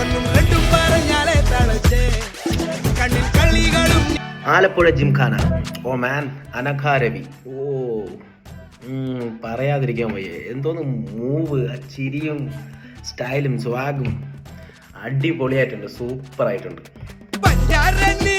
ഒന്നും രണ്ടും പറഞ്ഞാലേ തളച്ചേ. കണ്ണിൽ കള്ളികളും ആലപ്പുഴ ജിംഖാന. ഓ മാൻ അനഘ രവി. ഓ പറയാതിരിക്കാൻ വയ്യ. എന്തോന്ന് മൂവ് ആ ചിരിയും സ്റ്റൈലും സ്വാഗും അടിപൊളിയായിട്ടുണ്ട് സൂപ്പർ ആയിട്ടുണ്ട്. പഞ്ചാരണ്ണി